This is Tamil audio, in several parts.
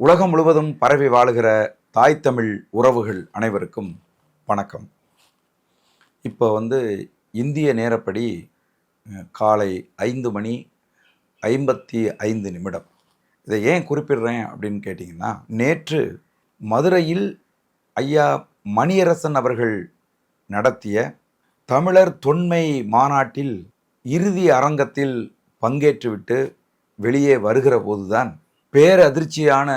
உலகம் முழுவதும் பரவி வாழுகிற தாய் தமிழ் உறவுகள் அனைவருக்கும் வணக்கம். இப்போ வந்து இந்திய நேரப்படி காலை ஐந்து மணி ஐம்பத்தி ஐந்து நிமிடம். இதை ஏன் குறிப்பிடுறேன் அப்படின்னு கேட்டிங்கன்னா நேற்று மதுரையில் ஐயா மணியரசன் அவர்கள் நடத்திய தமிழர் தொன்மை மாநாட்டில் இறுதி அரங்கத்தில் பங்கேற்றுவிட்டு வெளியே வருகிற போதுதான் பேரதிர்ச்சியான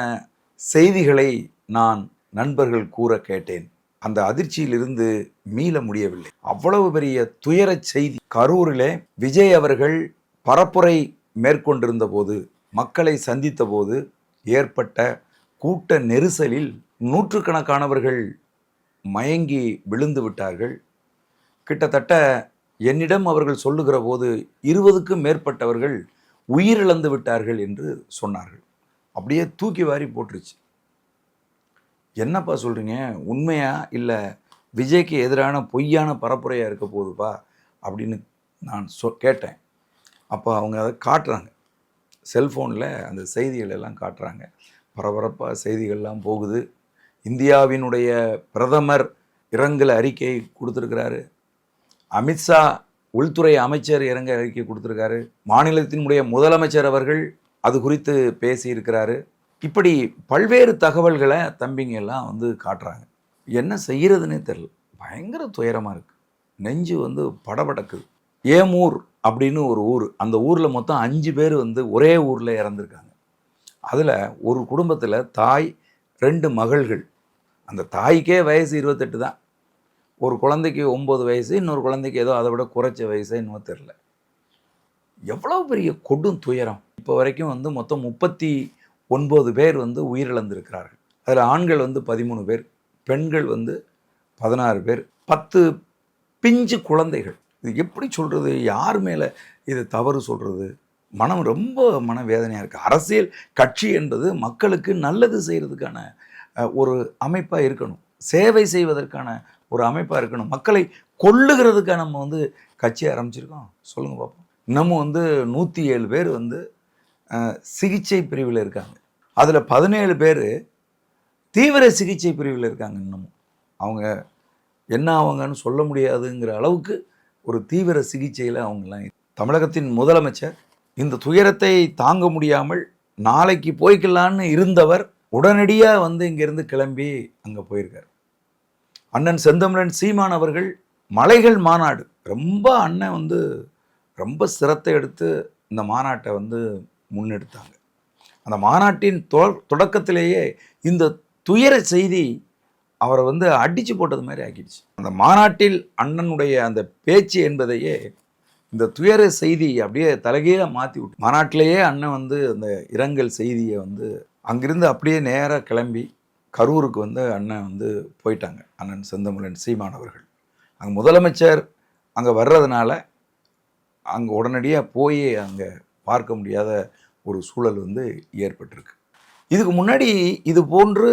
செய்திகளை நான் நண்பர்கள் கூற கேட்டேன். அந்த அதிர்ச்சியிலிருந்து மீள முடியவில்லை. அவ்வளவு பெரிய துயரச் செய்தி. கரூரிலே விஜய் அவர்கள் பரப்புரை மேற்கொண்டிருந்த போது மக்களை சந்தித்த போது ஏற்பட்ட கூட்ட நெரிசலில் நூற்றுக்கணக்கானவர்கள் மயங்கி விழுந்து விட்டார்கள். கிட்டத்தட்ட என்னிடம் அவர்கள் சொல்லுகிற போது இருபதுக்கும் மேற்பட்டவர்கள் உயிரிழந்து விட்டார்கள் என்று சொன்னார்கள். அப்படியே தூக்கி வாரி போட்டுருச்சு. என்னப்பா சொல்கிறீங்க உண்மையா இல்லை விஜய்க்கு எதிரான பொய்யான பரப்புரையாக இருக்க போகுதுப்பா? அப்படின்னு நான் சொ கேட்டேன். அப்போ அவங்க அதை காட்டுறாங்க. செல்ஃபோனில் அந்த செய்திகள் எல்லாம் காட்டுறாங்க. பரபரப்பாக செய்திகள்லாம் போகுது. இந்தியாவினுடைய பிரதமர் இரங்கல் அறிக்கை கொடுத்துருக்கிறாரு. அமித்ஷா உள்துறை அமைச்சர் இரங்கல் அறிக்கை கொடுத்துருக்காரு. மாநிலத்தினுடைய முதலமைச்சர் அவர்கள் அது குறித்து பேசியிருக்கிறாரு. இப்படி பல்வேறு தகவல்களை தம்பிங்க எல்லாம் வந்து காட்டுறாங்க. என்ன செய்கிறதுனே தெரில பயங்கர துயரமாக இருக்குது நெஞ்சு வந்து படபடக்குது. ஏமூர் அப்படின்னு ஒரு ஊர். அந்த ஊரில் மொத்தம் அஞ்சு பேர் வந்து ஒரே ஊரில் இறந்துருக்காங்க. அதில் ஒரு குடும்பத்தில் தாய் ரெண்டு மகள்கள். அந்த தாய்க்கே வயசு இருபத்தெட்டு தான். ஒரு குழந்தைக்கு ஒம்பது வயசு இன்னொரு குழந்தைக்கு ஏதோ அதை விட குறைச்ச வயசு இன்னும் தெரில எவ்வளோ பெரிய கொடும் துயரம். இப்போ வரைக்கும் வந்து மொத்தம் முப்பத்தி ஒன்பது பேர் வந்து உயிரிழந்திருக்கிறார்கள். அதில் ஆண்கள் வந்து பதிமூணு பேர் பெண்கள் வந்து பதினாறு பேர் பத்து பிஞ்சு குழந்தைகள். இது எப்படி சொல்கிறது யார் மேலே இது தவறு சொல்கிறது மனம் ரொம்ப மனவேதனையாக இருக்குது அரசியல் கட்சி என்பது மக்களுக்கு நல்லது செய்கிறதுக்கான ஒரு அமைப்பாக இருக்கணும். சேவை செய்வதற்கான ஒரு அமைப்பாக இருக்கணும். மக்களை கொள்ளுகிறதுக்காக நம்ம வந்து கட்சி ஆரம்பிச்சிருக்கோம். சொல்லுங்கள் பார்ப்போம் இன்னமும் வந்து நூற்றி ஏழு பேர் வந்து சிகிச்சை பிரிவில் இருக்காங்க. அதில் பதினேழு பேர் தீவிர சிகிச்சை பிரிவில் இருக்காங்க இன்னமும். அவங்க என்ன ஆவாங்கன்னு சொல்ல முடியாதுங்கிற அளவுக்கு ஒரு தீவிர சிகிச்சையில் அவங்கெல்லாம் தமிழகத்தின் முதலமைச்சர் இந்த துயரத்தை தாங்க முடியாமல் நாளைக்கு போய்க்கலான்னு இருந்தவர் உடனடியாக வந்து இங்கேருந்து கிளம்பி அங்கே போயிருக்கார். அண்ணன் செந்தமிழன் சீமான் அவர்கள் மலைகள் மாநாடு. ரொம்ப அண்ணன் வந்து ரொம்ப சிரத்தை எடுத்து இந்த மாநாட்டை வந்து முன்னெடுத்தாங்க. அந்த மாநாட்டின் தொ தொடக்கத்திலேயே இந்த துயர செய்தி அவரை வந்து அடித்து போட்டது மாதிரி ஆக்கிடுச்சு. அந்த மாநாட்டில் அண்ணனுடைய அந்த பேச்சு என்பதையே இந்த துயர செய்தி அப்படியே தலைகீழ மாற்றி விட்டு மாநாட்டிலேயே அண்ணன் வந்து அந்த இரங்கல் செய்தியை வந்து அங்கிருந்து அப்படியே நேராக கிளம்பி கரூருக்கு வந்து அண்ணன் வந்து போயிட்டாங்க. அண்ணன் செந்தமிழன் சீமானவர்கள் அங்கே முதலமைச்சர் அங்கே வர்றதுனால அங்கே உடனடியாக போய் அங்கே பார்க்க முடியாத ஒரு சூழல் வந்து ஏற்பட்டிருக்கு. இதுக்கு முன்னாடி இது போன்று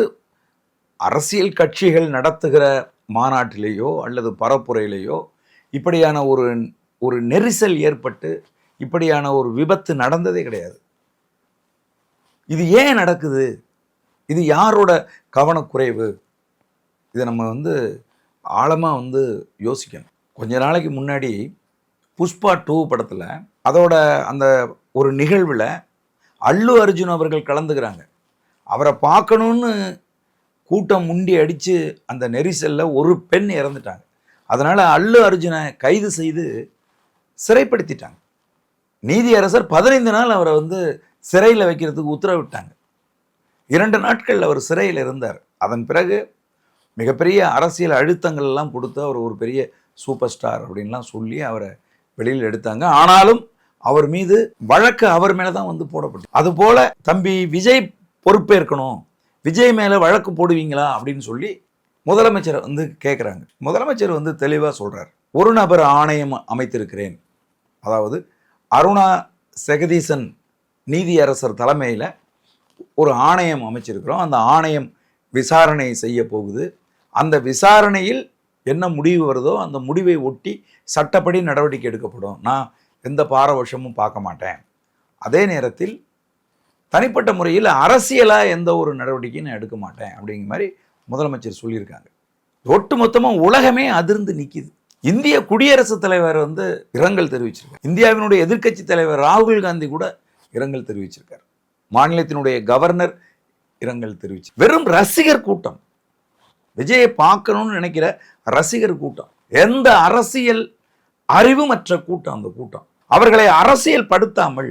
அரசியல் கட்சிகள் நடத்துகிற மாநாட்டிலேயோ அல்லது பரப்புரையிலேயோ இப்படியான ஒரு ஒரு நெரிசல் ஏற்பட்டு இப்படியான ஒரு விபத்து நடந்ததே கிடையாது. இது ஏன் நடக்குது? இது யாரோட கவனக்குறைவு? இதை நம்ம வந்து ஆழமாக வந்து யோசிக்கணும். கொஞ்ச நாளைக்கு முன்னாடி புஷ்பா டூ படத்தில் அதோட அந்த ஒரு நிகழ்வில் அல்லு அர்ஜுன் அவர்கள் கலந்துக்கிறாங்க. அவரை பார்க்கணுன்னு கூட்டம் முண்டி அடித்து அந்த நெரிசலில் ஒரு பெண் இறந்துட்டாங்க. அதனால் அல்லு அர்ஜுனை கைது செய்து சிறைப்படுத்திட்டாங்க. நீதியரசர் பதினைந்து நாள் அவரை வந்து சிறையில் வைக்கிறதுக்கு உத்தரவிட்டாங்க. இரண்டு நாட்கள் அவர் சிறையில் இருந்தார். அதன் பிறகு மிகப்பெரிய அரசியல் அழுத்தங்கள் எல்லாம் கொடுத்து அவர் ஒரு பெரிய சூப்பர் ஸ்டார் அப்படின்லாம் சொல்லி அவரை வெளியில் எடுத்தாங்க. ஆனாலும் அவர் மீது வழக்கு அவர் மேலே தான் வந்து போடப்பட்டது. அதுபோல தம்பி விஜய் பொறுப்பேற்கணும். விஜய் மேலே வழக்கு போடுவீங்களா? அப்படின்னு சொல்லி முதலமைச்சர் வந்து கேட்குறாங்க முதலமைச்சர் வந்து தெளிவாக சொல்கிறார் ஒரு நபர் ஆணையம் அமைத்திருக்கிறேன். அதாவது அருணா செகதீசன் நீதியரசர் தலைமையில் ஒரு ஆணையம் அமைச்சிருக்கிறோம். அந்த ஆணையம் விசாரணை செய்ய போகுது. அந்த விசாரணையில் என்ன முடிவு வருதோ அந்த முடிவை ஒட்டி சட்டப்படி நடவடிக்கை எடுக்கப்படும். நான் எந்த பாரபட்சமும் பார்க்க மாட்டேன். அதே நேரத்தில் தனிப்பட்ட முறையில் அரசியலாக எந்த ஒரு நடவடிக்கையும் நான் எடுக்க மாட்டேன் அப்படிங்கிற மாதிரி முதலமைச்சர் சொல்லியிருக்காங்க. ஒட்டுமொத்தமாக உலகமே அதிர்ந்து நிற்கிது இந்திய குடியரசுத் தலைவர் வந்து இரங்கல் தெரிவிச்சிருக்கார். இந்தியாவினுடைய எதிர்க்கட்சி தலைவர் ராகுல் காந்தி கூட இரங்கல் தெரிவிச்சிருக்கார். மாநிலத்தினுடைய கவர்னர் இரங்கல் தெரிவிச்சு வெறும் ரசிகர் கூட்டம். விஜயை பார்க்கணும்னு நினைக்கிற ரசிகர் கூட்டம். எந்த அரசியல் அறிவுமற்ற கூட்டம் அந்த கூட்டம். அவர்களை அரசியல் படுத்தாமல்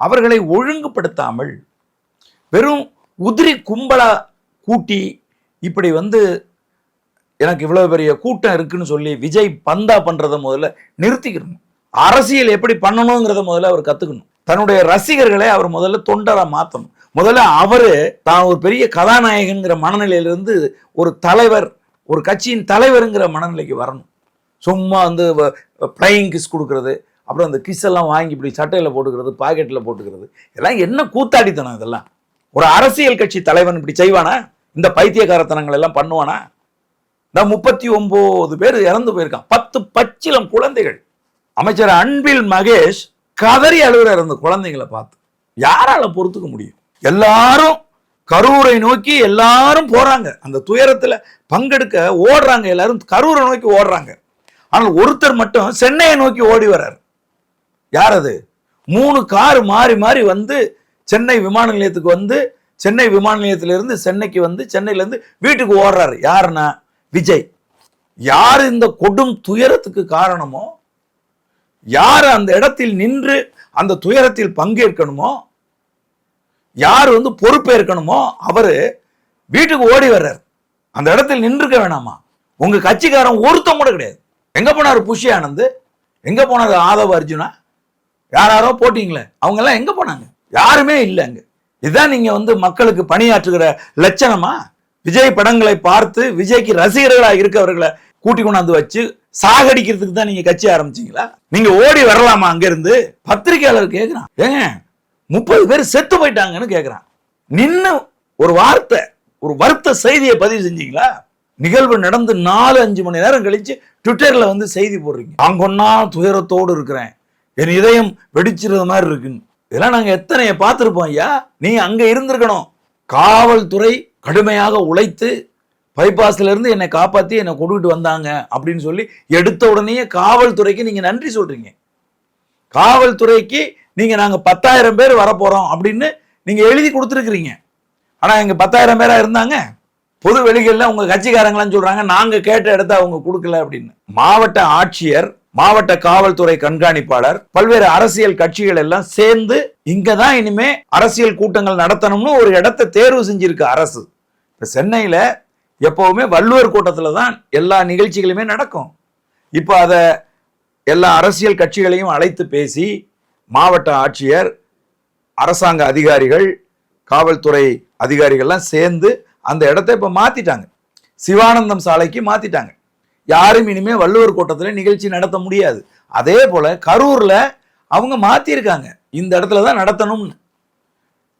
அவர்களை ஒழுங்குபடுத்தாமல் வெறும் உதிரி கும்பலா கூட்டி இப்படி வந்து எனக்கு இவ்வளோ பெரிய கூட்டம் இருக்குன்னு சொல்லி விஜய் பந்தா பண்ணுறதை முதல்ல நிறுத்திக்கணும். அரசியல் எப்படி பண்ணணுங்கிறத முதல்ல அவர் கற்றுக்கணும் தன்னுடைய ரசிகர்களை அவர் முதல்ல தொண்டராக மாற்றணும் முதல்ல அவர் தான் ஒரு பெரிய கதாநாயகன்கிற மனநிலையிலிருந்து ஒரு தலைவர் ஒரு கட்சியின் தலைவருங்கிற மனநிலைக்கு வரணும். சும்மா வந்து ப்ளையிங் கிஸ் கொடுக்குறது அப்புறம் அந்த கிஸ் எல்லாம் வாங்கி இப்படி சட்டையில் போட்டுக்கிறது பாக்கெட்டில் போட்டுக்கிறது. இதெல்லாம் என்ன கூத்தாடித்தனம் இதெல்லாம்? ஒரு அரசியல் கட்சி தலைவன் இப்படி செய்வானா? இந்த பைத்தியகாரத்தனங்கள் எல்லாம் பண்ணுவானா? இந்த முப்பத்தி ஒம்பது பேர் இறந்து போயிருக்கான். பத்து பச்சிலம் குழந்தைகள். அமைச்சர் அன்பில் மகேஷ் கதறி அழுகிறார் அந்த குழந்தைங்களை பார்த்து. யாரால பொறுத்துக்க முடியும்? எல்லாரும் கரூரை நோக்கி எல்லாரும் போறாங்க. அந்த துயரத்துல பங்கெடுக்க ஓடுறாங்க. எல்லாரும் கரூரை நோக்கி ஓடுறாங்க. ஆனால் ஒருத்தர் மட்டும் சென்னையை நோக்கி ஓடி வர்றார். யார் அது மூணு கார் மாறி மாறி வந்து சென்னை விமான நிலையத்துக்கு வந்து சென்னை விமான நிலையத்திலிருந்து சென்னைக்கு வந்து சென்னையிலேருந்து வீட்டுக்கு ஓடுறாரு. யாருன்னா? விஜய். யார் இந்த கொடும் துயரத்துக்கு காரணமோ யார் அந்த இடத்தில் நின்று அந்த துயரத்தில் பங்கேற்கணுமோ யார் வந்து பொறுப்பேற்கணுமோ அவர் வீட்டுக்கு ஓடி வர்றார். அந்த இடத்தில் நின்றுக்க வேணாமா? உங்கள் கட்சிக்காரன் ஒருத்தன் கூட கிடையாது. எங்க போனார் புஷி ஆனந்த்? எங்க போனார் ஆதவ அர்ஜுனா? யாரோ போட்டீங்களே அவங்க எல்லாம் எங்க போனாங்க? யாருமே இல்லை அங்க. இதுதான் நீங்க வந்து மக்களுக்கு பணியாற்றுகிற லட்சணமா? விஜய் படங்களை பார்த்து விஜய்க்கு ரசிகர்களாக இருக்கவர்களை கூட்டி கொண்டாந்து வச்சு சாகடிக்கிறதுக்கு தான் நீங்க கட்சி ஆரம்பிச்சீங்களா? நீங்க ஓடி வரலாமா அங்க இருந்து பத்திரிகையாளர் கேக்குறான். ஏங்க முப்பது பேர் செத்து போயிட்டாங்கன்னு கேக்குறான். நின்று ஒரு வார்த்தை ஒரு வருத்த செய்தியை பதிவு செஞ்சீங்களா? நிகழ்வு நடந்து நாலு அஞ்சு மணி நேரம் கழிச்சு ட்விட்டரில் வந்து செய்தி போடுறீங்க. அங்கொன்னா துயரத்தோடு இருக்கிறேன். என் இதயம் வெடிச்சிருந்த மாதிரி இருக்குன்னு. இதெல்லாம் நாங்கள் எத்தனைய பார்த்துருப்போம் ஐயா? நீ அங்கே இருந்திருக்கணும். காவல்துறை கடுமையாக உழைத்து பைபாஸ்ல இருந்து என்னை காப்பாற்றி என்னை கொண்டுகிட்டு வந்தாங்க அப்படின்னு சொல்லி எடுத்த உடனே காவல்துறைக்கு நீங்கள் நன்றி சொல்கிறீங்க காவல்துறைக்கு நீங்கள் நாங்கள் பத்தாயிரம் பேர் வரப்போகிறோம் அப்படின்னு நீங்கள் எழுதி கொடுத்துருக்குறீங்க. ஆனால் எங்கள் பத்தாயிரம் பேராக இருந்தாங்க? பொது வெளிகளில் உங்க கட்சிக்காரங்களாம் சொல்றாங்க நாங்க கேட்ட இடத்த அவங்க கொடுக்கல அப்படின்னு. மாவட்ட ஆட்சியர் மாவட்ட காவல்துறை கண்காணிப்பாளர் பல்வேறு அரசியல் கட்சிகள் எல்லாம் சேர்ந்து இங்க தான் இனிமே அரசியல் கூட்டங்கள் நடத்தணும்னு ஒரு இடத்தை தேர்வு செஞ்சிருக்கு அரசு. இப்ப சென்னையில எப்பவுமே வள்ளுவர் கூட்டத்துல தான் எல்லா நிகழ்ச்சிகளுமே நடக்கும். இப்போ அதை எல்லா அரசியல் கட்சிகளையும் அழைத்து பேசி மாவட்ட ஆட்சியர் அரசாங்க அதிகாரிகள் காவல்துறை அதிகாரிகள்லாம் சேர்ந்து அந்த இடத்த இப்போ மாத்திட்டாங்க. சிவானந்தம் சாலைக்கு மாத்திட்டாங்க. யாரும் இனிமே வள்ளுவர் கூட்டத்தில் நிகழ்ச்சி நடத்த முடியாது. அதே போல கரூர்ல அவங்க மாத்திருக்காங்க. இந்த இடத்துல தான் நடத்தணும்னு.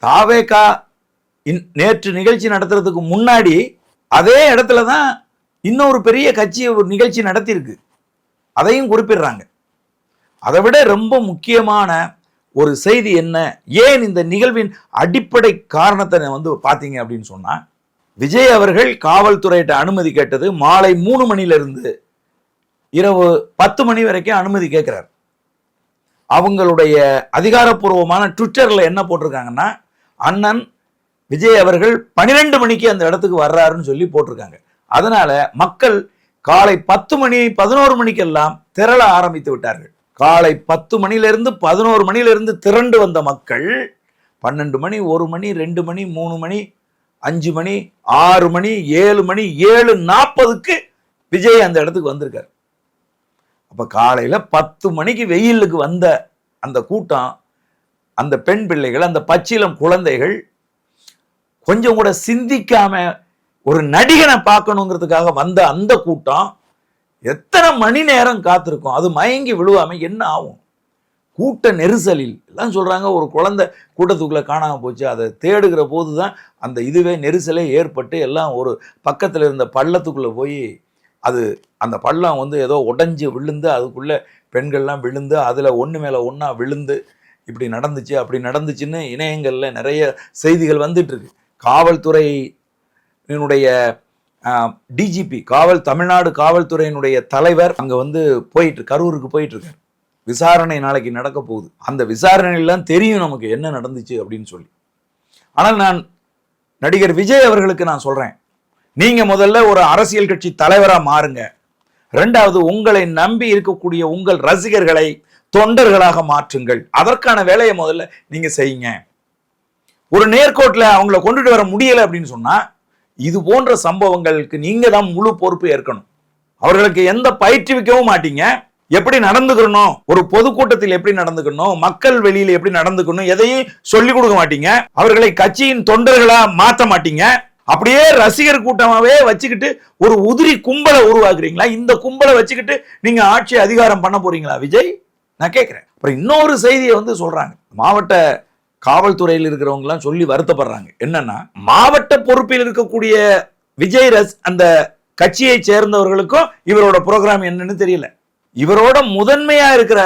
தாவேக்கா இன்- நேற்று நிகழ்ச்சி நடத்துறதுக்கு முன்னாடி அதே இடத்துல தான் இன்னொரு பெரிய கட்சி ஒரு நிகழ்ச்சி நடத்தியிருக்கு அதையும் குறிப்பிடுறாங்க. அதை விட ரொம்ப முக்கியமான ஒரு செய்தி என்ன? ஏன் இந்த நிகழ்வின் அடிப்படை காரணத்தை வந்து பார்த்தீங்க அப்படின்னு சொன்னால் விஜய் அவர்கள் காவல்துறையிட்ட அனுமதி கேட்டது மாலை மூணு மணில இரவு பத்து மணி வரைக்கும் அனுமதி கேட்குறாரு. அவங்களுடைய அதிகாரப்பூர்வமான ட்விட்டரில் என்ன போட்டிருக்காங்கன்னா அண்ணன் விஜய் அவர்கள் பன்னிரெண்டு மணிக்கு அந்த இடத்துக்கு வர்றாருன்னு சொல்லி போட்டிருக்காங்க. அதனால மக்கள் காலை பத்து மணி பதினோரு மணிக்கெல்லாம் திரள ஆரம்பித்து விட்டார்கள். காலை பத்து மணியிலிருந்து பதினோரு மணியிலிருந்து திரண்டு வந்த மக்கள் பன்னெண்டு மணி ஒரு மணி ரெண்டு மணி மூணு மணி அஞ்சு மணி ஆறு மணி ஏழு மணி ஏழு நாற்பதுக்கு விஜய் அந்த இடத்துக்கு வந்திருக்காரு. அப்போ காலையில் பத்து மணிக்கு வெயிலுக்கு வந்த அந்த கூட்டம் அந்த பெண் பிள்ளைகள் அந்த பச்சிலம் குழந்தைகள் கொஞ்சம் கூட சிந்திக்காம ஒரு நடிகனை பார்க்கணுங்கிறதுக்காக வந்த அந்த கூட்டம் எத்தனை மணி நேரம் காத்திருக்கும்? அது மயங்கி விழுவாம என்ன ஆகும்? கூட்ட நெரிசலில் எல்லாம் சொல்கிறாங்க ஒரு குழந்தை கூட்டத்துக்குள்ளே காணாமல் போச்சு. அதை தேடுகிற போது தான் அந்த இதுவே நெரிசலே ஏற்பட்டு எல்லாம் ஒரு பக்கத்தில் இருந்த பள்ளத்துக்குள்ளே போய் அது அந்த பள்ளம் வந்து ஏதோ உடஞ்சி விழுந்து அதுக்குள்ளே பெண்கள்லாம் விழுந்து அதில் ஒன்று மேலே ஒன்றா விழுந்து இப்படி நடந்துச்சு அப்படி நடந்துச்சுன்னு இணையங்களில் நிறைய செய்திகள் வந்துட்டுருக்கு. காவல்துறையினுடைய டிஜிபி காவல் தமிழ்நாடு காவல்துறையினுடைய தலைவர் அங்கே வந்து போயிட்டு கரூருக்கு போயிட்டுருக்கார் விசாரணை நாளைக்கு நடக்க போகுது. அந்த விசாரணையெல்லாம் தெரியும் நமக்கு என்ன நடந்துச்சு அப்படின்னு சொல்லி. ஆனால் நான் நடிகர் விஜய் அவர்களுக்கு நான் சொல்கிறேன் நீங்கள் முதல்ல ஒரு அரசியல் கட்சி தலைவராக மாறுங்க. ரெண்டாவது உங்களை நம்பி இருக்கக்கூடிய உங்கள் ரசிகர்களை தொண்டர்களாக மாற்றுங்கள். அதற்கான வேலையை முதல்ல நீங்கள் செய்யுங்க. ஒரு நேர்கோட்டில் அவங்கள கொண்டுட்டு வர முடியலை அப்படின்னு சொன்னால் இது போன்ற சம்பவங்களுக்கு நீங்கள் தான் முழு பொறுப்பு ஏற்கணும். அவர்களுக்கு எந்த பயிற்றுவிக்கவும் மாட்டீங்க. எப்படி நடந்துக்கணும்? ஒரு பொதுக்கூட்டத்தில் எப்படி நடந்துக்கணும்? மக்கள் வெளியில எப்படி நடந்துக்கணும்? எதையும் சொல்லிக் கொடுக்க மாட்டீங்க. அவர்களை கட்சியின் தொண்டர்களா மாத்த மாட்டீங்க. அப்படியே ரசிகர் கூட்டமாவே வச்சுக்கிட்டு ஒரு உதிரி கும்பலை உருவாக்குறீங்களா? இந்த கும்பலை வச்சுக்கிட்டு நீங்க ஆட்சி அதிகாரம் பண்ண போறீங்களா விஜய்? நான் கேட்கிறேன். அப்புறம் இன்னொரு செய்தியை வந்து சொல்றாங்க. மாவட்ட காவல்துறையில் இருக்கிறவங்கலாம் சொல்லி வருத்தப்படுறாங்க. என்னன்னா மாவட்ட பொறுப்பில் இருக்கக்கூடிய விஜய் ரஸ் அந்த கட்சியை சேர்ந்தவர்களுக்கும் இவரோட ப்ரோக்ராம் என்னன்னு தெரியல. இவரோட முதன்மையா இருக்கிற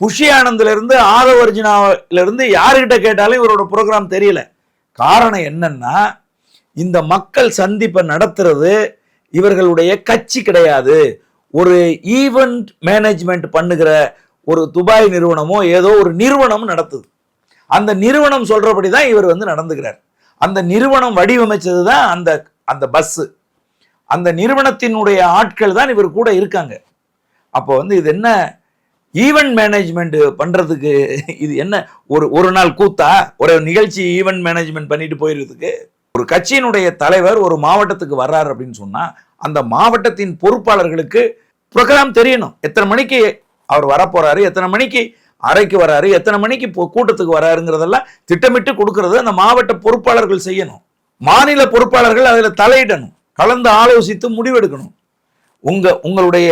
புஷி ஆனந்த்ல இருந்து ஆதவ அர்ஜுனாவில இருந்து யாருக்கிட்ட கேட்டாலும் இவரோட ப்ரோக்ராம் தெரியல. காரணம் என்னன்னா இந்த மக்கள் சந்திப்பை நடத்துறது இவர்களுடைய கட்சி கிடையாது. ஒரு ஈவெண்ட் மேனேஜ்மெண்ட் பண்ணுகிற ஒரு துபாய் நிறுவனமோ ஏதோ ஒரு நிறுவனம் நடத்துது. அந்த நிறுவனம் சொல்கிறபடி தான் இவர் வந்து நடந்துக்கிறார். அந்த நிறுவனம் வடிவமைச்சது தான் அந்த அந்த பஸ்ஸு அந்த நிறுவனத்தினுடைய ஆட்கள் தான் இவர் கூட இருக்காங்க. அப்போ வந்து இது என்ன ஈவெண்ட் மேனேஜ்மெண்ட் பண்ணுறதுக்கு இது என்ன? ஒரு ஒரு நாள் கூத்தா? ஒரு நிகழ்ச்சி ஈவெண்ட் மேனேஜ்மெண்ட் பண்ணிட்டு போயிடுறதுக்கு ஒரு கட்சியினுடைய தலைவர் ஒரு மாவட்டத்துக்கு வர்றாரு அப்படின்னு சொன்னால் அந்த மாவட்டத்தின் பொறுப்பாளர்களுக்கு ப்ரோக்ராம் தெரியணும். எத்தனை மணிக்கு அவர் வரப்போறாரு? எத்தனை மணிக்கு அறைக்கு வராரு எத்தனை மணிக்கு கூட்டத்துக்கு வராருங்கிறதெல்லாம் திட்டமிட்டு கொடுக்கறது அந்த மாவட்ட பொறுப்பாளர்கள் செய்யணும். மாநில பொறுப்பாளர்கள் அதில் தலையிடணும். கலந்து ஆலோசித்து முடிவெடுக்கணும். உங்க உங்களுடைய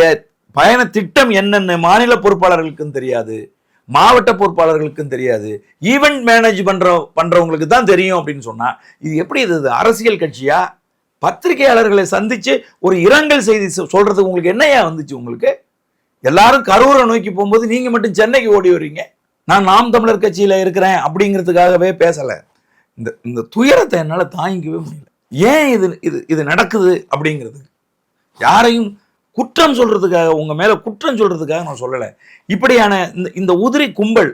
பயண திட்டம் என்னன்னு மாநில பொறுப்பாளர்களுக்கும் தெரியாது மாவட்ட பொறுப்பாளர்களுக்கும் தெரியாது. ஈவெண்ட் மேனேஜ் பண்ற பண்றவங்களுக்கு தான் தெரியும் அப்படின்னு சொன்னா இது எப்படி இது அரசியல் கட்சியா? பத்திரிகையாளர்களை சந்திச்சு ஒரு இரங்கல் செய்தி சொ- உங்களுக்கு என்னையா வந்துச்சு உங்களுக்கு? எல்லாரும் கரூரை நோக்கி போகும்போது நீங்க மட்டும் சென்னைக்கு ஓடி வர்றீங்க. நான் நாம் தமிழர் கட்சியில இருக்கிறேன் அப்படிங்கிறதுக்காகவே பேசலை. இந்த இந்த துயரத்தை என்னால் தாங்கிக்கவே முடியல. ஏன் இது இது இது நடக்குது அப்படிங்கிறது? யாரையும் குற்றம் சொல்றதுக்காக உங்க மேல குற்றம் சொல்றதுக்காக நான் சொல்லலை. இப்படியான இந்த இந்த உதிரி கும்பல்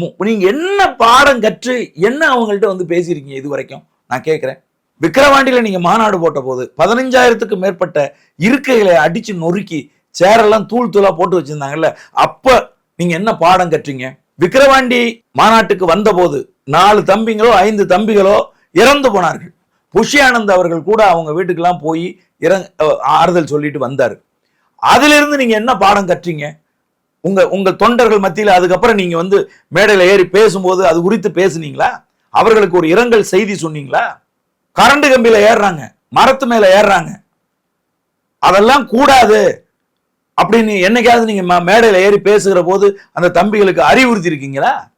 மு- நீங்க என்ன பாடம் கற்று என்ன அவங்கள்ட்ட வந்து பேசியிருக்கீங்க இது வரைக்கும்? நான் கேட்குறேன். விக்கிரவாண்டியில் நீங்கள் மாநாடு போட்ட போது பதினஞ்சாயிரத்துக்கு மேற்பட்ட இருக்கைகளை அடித்து நொறுக்கி சேரெல்லாம் தூள் தூளாக போட்டு வச்சுருந்தாங்கல்ல அப்போ நீங்கள் என்ன பாடம் கற்றீங்க? விக்கிரவாண்டி மாநாட்டுக்கு வந்தபோது நாலு தம்பிங்களோ ஐந்து தம்பிகளோ இறந்து போனார்கள். புஷியானந்த் அவர்கள் கூட அவங்க வீட்டுக்கெல்லாம் போய் இறங் ஆறுதல் சொல்லிட்டு வந்தார். அதிலிருந்து நீங்கள் என்ன பாடம் கற்றீங்க? உங்கள் உங்கள் தொண்டர்கள் மத்தியில் அதுக்கப்புறம் நீங்கள் வந்து மேடையில் ஏறி பேசும்போது அது குறித்து பேசுனீங்களா? அவர்களுக்கு ஒரு இரங்கல் செய்தி சொன்னீங்களா? கரண்ட் கம்பியில் ஏறுறாங்க மரத்து மேலே ஏறுறாங்க. அதெல்லாம் கூடாது. அப்படின்னு என்னைக்காவது நீங்கள் ம- ஏறி பேசுகிற போது அந்த தம்பிகளுக்கு அறிவுறுத்தி இருக்கீங்களா?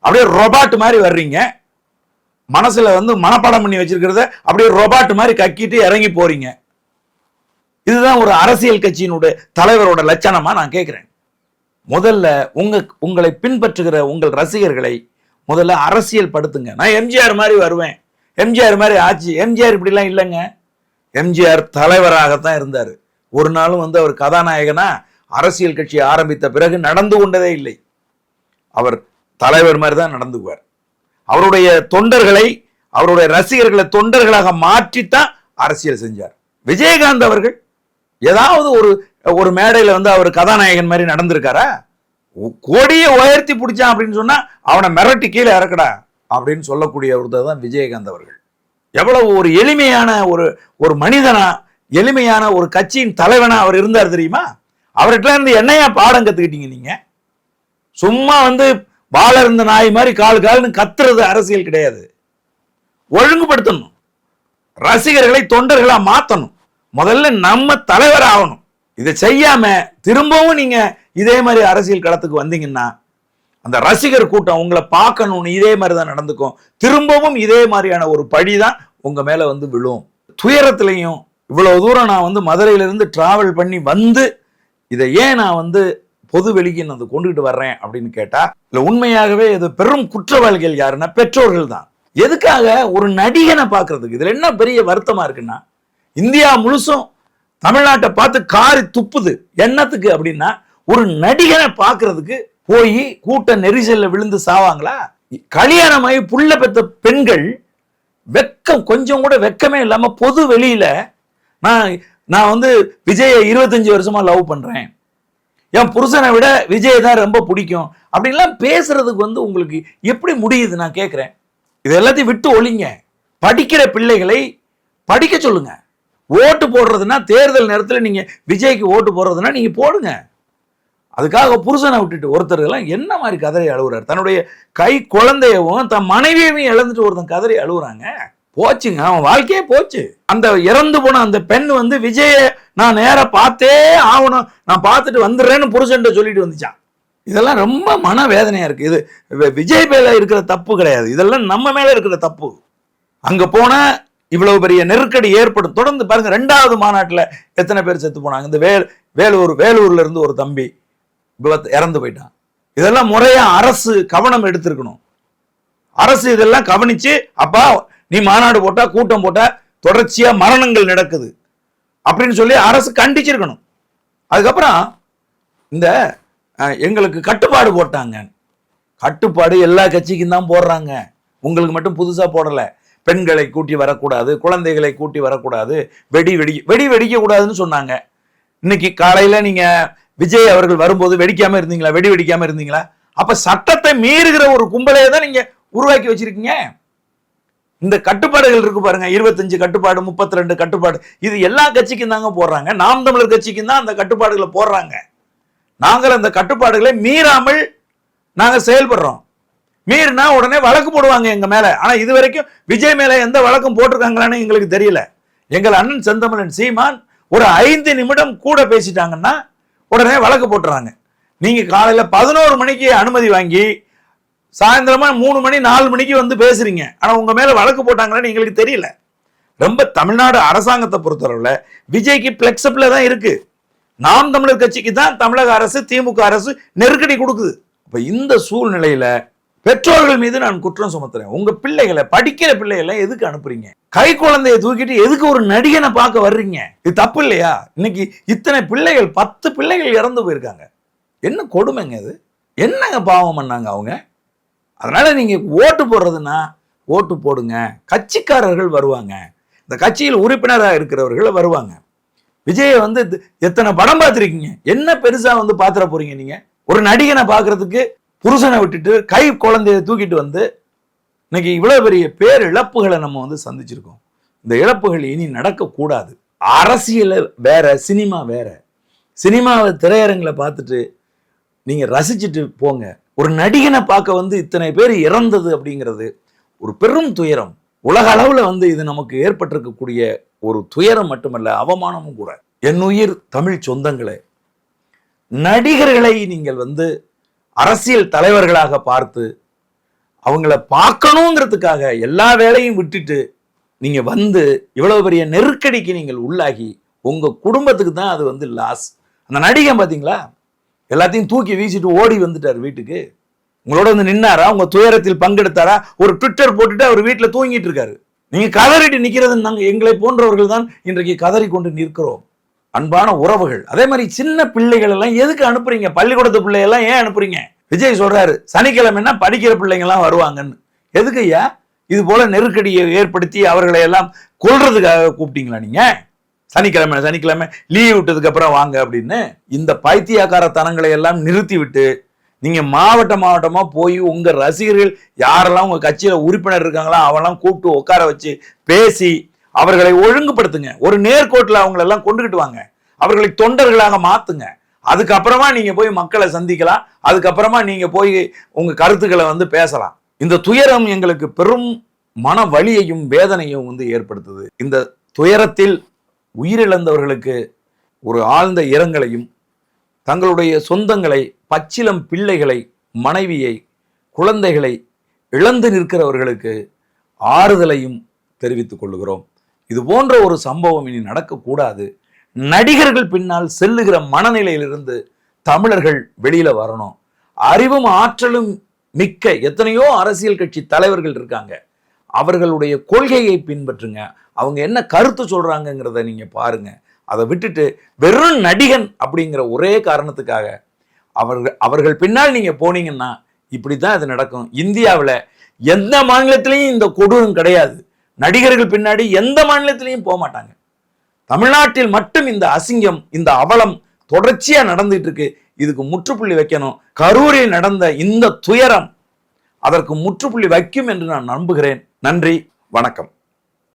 அப்படியே ரொபாட் மாதிரி வர்றீங்க. மனசுல வந்து மனப்பாடம் பண்ணி வச்சிருக்கிறத அப்படியே ரொபாட் மாதிரி கக்கிட்டு இறங்கி போறீங்க. இதுதான் ஒரு அரசியல் கட்சியினுடைய தலைவரோட லட்சணமா நான் கேட்கிறேன் முதல்ல உங்க உங்களை பின்பற்றுகிற உங்கள் ரசிகர்களை முதல்ல அரசியல் படுத்துங்க. நான் எம்ஜிஆர் மாதிரி வருவேன். எம்ஜிஆர் மாதிரி ஆச்சு எம்ஜிஆர் இப்படிலாம் இல்லைங்க. எம்ஜிஆர் தலைவராகத்தான் இருந்தார். ஒரு நாளும் வந்து அவர் கதாநாயகனா அரசியல் கட்சி ஆரம்பித்த பிறகு நடந்து கொண்டதே இல்லை. அவர் தலைவர் மாதிரி தான் நடந்துக்குவார். அவருடைய தொண்டர்களை அவருடைய ரசிகர்களை தொண்டர்களாக மாற்றித்தான் அரசியல் செஞ்சார். விஜயகாந்த் அவர்கள் ஏதாவது ஒரு ஒரு மேடையில் வந்து அவர் கதாநாயகன் மாதிரி நடந்திருக்காரா? கோடியை உயர்த்தி பிடிச்சான் அப்படின்னு சொன்னா அவனை மிரட்டி கீழே இறக்கடா அப்படின்னு சொல்லக்கூடிய ஒருத்தர் தான் விஜயகாந்த் அவர்கள். எவ்வளவு ஒரு எளிமையான ஒரு ஒரு மனிதனா எளிமையான ஒரு கட்சியின் தலைவனா அவர் இருந்தார் தெரியுமா? அவர்கிட்ட இருந்து என்னையா பாடம் கத்துக்கிட்டீங்க நீங்க? சும்மா வந்து வாழ இருந்த நாய் மாதிரி கால் கால்னு கத்துறது அரசியல் கிடையாது. ஒழுங்குபடுத்தணும். ரசிகர்களை தொண்டர்களா மாத்தணும். முதல்ல நம்ம தலைவர் ஆகணும். இதை செய்யாம திரும்பவும் நீங்க இதே மாதிரி அரசியல் களத்துக்கு வந்தீங்கன்னா அந்த ரசிகர் கூட்டம் உங்களை பார்க்கணும்னு இதே மாதிரி தான் நடந்துக்கும். திரும்பவும் இதே மாதிரியான ஒரு பழி தான் உங்க மேல வந்து விழும். துயரத்திலையும் இவ்வளவு தூரம் நான் வந்து மதுரையிலிருந்து டிராவல் பண்ணி வந்து இதை ஏன் நான் வந்து பொது வெளிக்கு நான் அதை கொண்டுகிட்டு வர்றேன் அப்படின்னு கேட்டா இல்ல உண்மையாகவே இது பெரும் குற்றவாளிகள் யாருன்னா பெற்றோர்கள் தான். எதுக்காக ஒரு நடிகனை பார்க்கறதுக்கு? இதுல என்ன பெரிய வருத்தமா இருக்குன்னா இந்தியா முழுசும் தமிழ்நாட்டை பார்த்து காரி துப்புது. என்னத்துக்கு அப்படின்னா ஒரு நடிகனை பார்க்கறதுக்கு போய் கூட்ட நெரிசல்ல விழுந்து சாவாங்களா? கல்யாணமாகி புள்ள பெத்த பெண்கள் வெக்கம் கொஞ்சம் கூட வெக்கமே இல்லாம பொது வெளியில நான் நான் வந்து விஜயை இருபத்தஞ்சு வருஷமா லவ் பண்றேன். என் புருஷனை விட விஜய் தான் ரொம்ப பிடிக்கும். அப்படின்லாம் பேசுறதுக்கு வந்து உங்களுக்கு எப்படி முடியுது? நான் கேட்குறேன் இது எல்லாத்தையும் விட்டு ஒழிங்க. படிக்கிற பிள்ளைகளை படிக்க சொல்லுங்க. ஓட்டு போடுறதுன்னா தேர்தல் நேரத்தில் நீங்கள் விஜய்க்கு ஓட்டு போடுறதுன்னா நீங்கள் போடுங்க. அதுக்காக புருஷனை விட்டுட்டு ஒருத்தர் எல்லாம் என்ன மாதிரி கதறி அழுகுறாரு தன்னுடைய கை குழந்தையவும் தன் மனைவியையும் இழந்துட்டு ஒருத்தன் கதறி அழுகுறாங்க போச்சுங்க அவன் வாழ்க்கையே போச்சு. அந்த இறந்து போன அந்த பெண் வந்து விஜய நான் நேராக பார்த்தே ஆகணும். நான் பார்த்துட்டு வந்துடுறேன்னு புருஷன்ட்ட சொல்லிட்டு வந்துச்சான். இதெல்லாம் ரொம்ப மன வேதனையாக இருக்குது இது விஜய் மேல இருக்கிற தப்பு கிடையாது. இதெல்லாம் நம்ம மேலே இருக்கிற தப்பு. அங்கே போனால் இவ்வளவு பெரிய நெருக்கடி ஏற்படும். தொடர்ந்து பாருங்க ரெண்டாவது மாநாட்டில் எத்தனை பேர் செத்து போனாங்க. இந்த வேல் வேலூர் வேலூர்ல இருந்து ஒரு தம்பி விபத்து இறந்து போயிட்டான். இதெல்லாம் முறையா அரசு கவனம் எடுத்திருக்கணும். அரசு இதெல்லாம் கவனிச்சு அப்பா நீ மாநாடு போட்டா கூட்டம் போட்டா தொடர்ச்சியா மரணங்கள் நடக்குது. அப்படின்னு சொல்லி அரசு கண்டிச்சிருக்கணும். அதுக்கப்புறம் இந்த எங்களுக்கு கட்டுப்பாடு போட்டாங்க. கட்டுப்பாடு எல்லா கட்சிக்கும் தான் போடுறாங்க. உங்களுக்கு மட்டும் புதுசாக போடலை. பெண்களை கூட்டி வரக்கூடாது குழந்தைகளை கூட்டி வரக்கூடாது வெடி வெடி வெடி வெடிக்கக்கூடாதுன்னு சொன்னாங்க. இன்னைக்கு காலையில் நீங்கள் விஜய் அவர்கள் வரும்போது வெடிக்காமல் இருந்தீங்களா? வெடி வெடிக்காமல் இருந்தீங்களா? அப்போ சட்டத்தை மீறுகிற ஒரு கும்பலையே தான் நீங்கள் உருவாக்கி வச்சிருக்கீங்க. இந்த கட்டுப்பாடுகள் இருக்கு பாருங்க. இருபத்தஞ்சு கட்டுப்பாடு முப்பத்தி ரெண்டு கட்டுப்பாடு. இது எல்லா கட்சிக்கும் தாங்க போடுறாங்க. நாம் தமிழர் கட்சிக்கும் தான் அந்த கட்டுப்பாடுகளை போடுறாங்க. நாங்கள் அந்த கட்டுப்பாடுகளை மீறாமல் நாங்கள் செயல்படுறோம். மீறினா உடனே வழக்கு போடுவாங்க எங்க மேல. ஆனா இது வரைக்கும் விஜய் மேல எந்த வழக்கும் போட்டிருக்காங்களான்னு எங்களுக்கு தெரியல. எங்கள் அண்ணன் செந்தமிழன் சீமான் ஒரு ஐந்து நிமிடம் கூட பேசிட்டாங்கன்னா உடனே வழக்கு போட்டுறாங்க. நீங்க காலையில பதினோரு மணிக்கு அனுமதி வாங்கி சாயந்தரமா மூணு மணி நாலு மணிக்கு வந்து பேசுறீங்க. ஆனா உங்க மேல வழக்கு போட்டாங்களான்னு எங்களுக்கு தெரியல. ரொம்ப தமிழ்நாடு அரசாங்கத்தை பொறுத்தளவுல விஜய்க்கு பிளெக்சபிள தான் இருக்கு. நாம் தமிழர் கட்சிக்கு தான் தமிழக அரசு திமுக அரசு நெருக்கடி கொடுக்குது. இப்போ இந்த சூழ்நிலையில பெற்றோர்கள் மீது நான் குற்றம் சுமத்துறேன். உங்க பிள்ளைகளை படிக்கிற பிள்ளைகளை எதுக்கு அனுப்புறீங்க? கை குழந்தைய தூக்கிட்டு எதுக்கு ஒரு நடிகனை பார்க்க வர்றீங்க? இது தப்பு இல்லையா? இன்னைக்கு இத்தனை பிள்ளைகள் பத்து பிள்ளைகள் இறந்து போயிருக்காங்க. என்ன கொடுமைங்க இது? என்னங்க பாவம் பண்ணாங்க அவங்க? அதனால் நீங்கள் ஓட்டு போடுறதுன்னா ஓட்டு போடுங்க. கட்சிக்காரர்கள் வருவாங்க. இந்த கட்சியில் உறுப்பினராக இருக்கிறவர்கள் வருவாங்க. விஜயை வந்து எத்தனை படம் பார்த்துருக்கீங்க? என்ன பெருசாக வந்து பார்த்துட போறீங்க நீங்கள் ஒரு நடிகனை பார்க்கறதுக்கு புருஷனை விட்டுட்டு கை குழந்தைய தூக்கிட்டு வந்து இன்னைக்கு இவ்வளோ பெரிய பேர் இழப்புகளை நம்ம வந்து சந்திச்சிருக்கோம். இந்த இழப்புகள் இனி நடக்கக்கூடாது. அரசியல் வேற சினிமா வேற. சினிமாவை திரையரங்கில் பார்த்துட்டு நீங்கள் ரசிச்சுட்டு போங்க. ஒரு நடிகனை பார்க்க வந்து இத்தனை பேர் இறந்தது அப்படிங்கிறது ஒரு பெரும் துயரம். உலக அளவில் வந்து இது நமக்கு ஏற்பட்டிருக்கக்கூடிய ஒரு துயரம் மட்டுமல்ல அவமானமும் கூட. என் உயிர் தமிழ் சொந்தங்களே. நடிகர்களை நீங்கள் வந்து அரசியல் தலைவர்களாக பார்த்து அவங்கள பார்க்கணுங்கிறதுக்காக எல்லா வேலையும் விட்டுட்டு நீங்கள் வந்து இவ்வளோ பெரிய நெருக்கடிக்கு நீங்கள் உள்ளாகி உங்கள் குடும்பத்துக்கு தான் அது வந்து லாஸ் அந்த நடிகன் பார்த்தீங்களா? எல்லாத்தையும் தூக்கி வீசிட்டு ஓடி வந்துட்டார் வீட்டுக்கு. உங்களோட வந்து நின்னாரா? உங்க துயரத்தில் பங்கெடுத்தாரா? ஒரு ட்விட்டர் போட்டுட்டு அவர் வீட்டில் தூங்கிட்டு இருக்காரு. நீங்க கதறிட்டு நிக்கிறது நாங்கள் எங்களை போன்றவர்கள் தான் இன்றைக்கு கதறி கொண்டு நிற்கிறோம். அன்பான உறவுகள். அதே மாதிரி சின்ன பிள்ளைகள் எல்லாம் எதுக்கு அனுப்புறீங்க? பள்ளிக்கூடத்து பிள்ளையெல்லாம் ஏன் அனுப்புறீங்க? விஜய் சொல்றாரு சனிக்கிழமைன்னா படிக்கிற பிள்ளைங்கெல்லாம் வருவாங்கன்னு. எதுக்கு ஐயா? இது போல நெருக்கடியை ஏற்படுத்தி அவர்களை எல்லாம் கொள்றதுக்காக கூப்பிட்டீங்களா நீங்க? சனிக்கிழமை சனிக்கிழமை லீவ் விட்டதுக்கு அப்புறம் வாங்க அப்படின்னு இந்த பைத்தியாக்காரத்தனங்களை எல்லாம் நிறுத்தி விட்டு நீங்க மாவட்ட மாவட்டமா போய் உங்க ரசிகர்கள் யாரெல்லாம் உங்க கட்சியில உறுப்பினர் இருக்காங்களோ அவெல்லாம் கூப்பிட்டு உட்கார வச்சு பேசி அவர்களை ஒழுங்குபடுத்துங்க. ஒரு நேர்கோட்டில் அவங்களெல்லாம் கொண்டுகிட்டு வாங்க. அவர்களை தொண்டர்களாக மாத்துங்க. அதுக்கப்புறமா நீங்க போய் மக்களை சந்திக்கலாம். அதுக்கப்புறமா நீங்க போய் உங்க கருத்துக்களை வந்து பேசலாம். இந்த துயரம் எங்களுக்கு பெரும் மன வலியையும் வேதனையும் வந்து ஏற்படுத்துது. இந்த துயரத்தில் உயிரிழந்தவர்களுக்கு ஒரு ஆழ்ந்த இரங்கலையும் தங்களுடைய சொந்தங்களை பச்சிலம் பிள்ளைகளை மனைவியை குழந்தைகளை இழந்து நிற்கிறவர்களுக்கு ஆறுதலையும் தெரிவித்துக் கொள்கிறோம் இது போன்ற ஒரு சம்பவம் இனி நடக்கக்கூடாது. நடிகர்கள் பின்னால் செல்லுகிற மனநிலையிலிருந்து தமிழர்கள் வெளியில வரணும். அறிவும் ஆற்றலும் மிக்க எத்தனையோ அரசியல் கட்சி தலைவர்கள் இருக்காங்க. அவர்களுடைய கொள்கையை பின்பற்றுங்க. அவங்க என்ன கருத்து சொல்கிறாங்கங்கிறத நீங்கள் பாருங்கள் அதை விட்டுட்டு வெறும் நடிகன் அப்படிங்கிற ஒரே காரணத்துக்காக அவர்கள் அவர்கள் பின்னால் நீங்கள் போனீங்கன்னா இப்படித்தான் இது நடக்கும். இந்தியாவில் எந்த மாநிலத்திலையும் இந்த கொடூரம் கிடையாது. நடிகர்கள் பின்னாடி எந்த மாநிலத்திலையும் போக மாட்டாங்க. தமிழ்நாட்டில் மட்டும் இந்த அசிங்கம் இந்த அவலம் தொடர்ச்சியாக நடந்துட்டு இருக்கு. இதுக்கு முற்றுப்புள்ளி வைக்கணும். கரூரில் நடந்த இந்த துயரம் அதற்கு முற்றுப்புள்ளி வைக்கும் என்று நான் நம்புகிறேன். நன்றி வணக்கம்.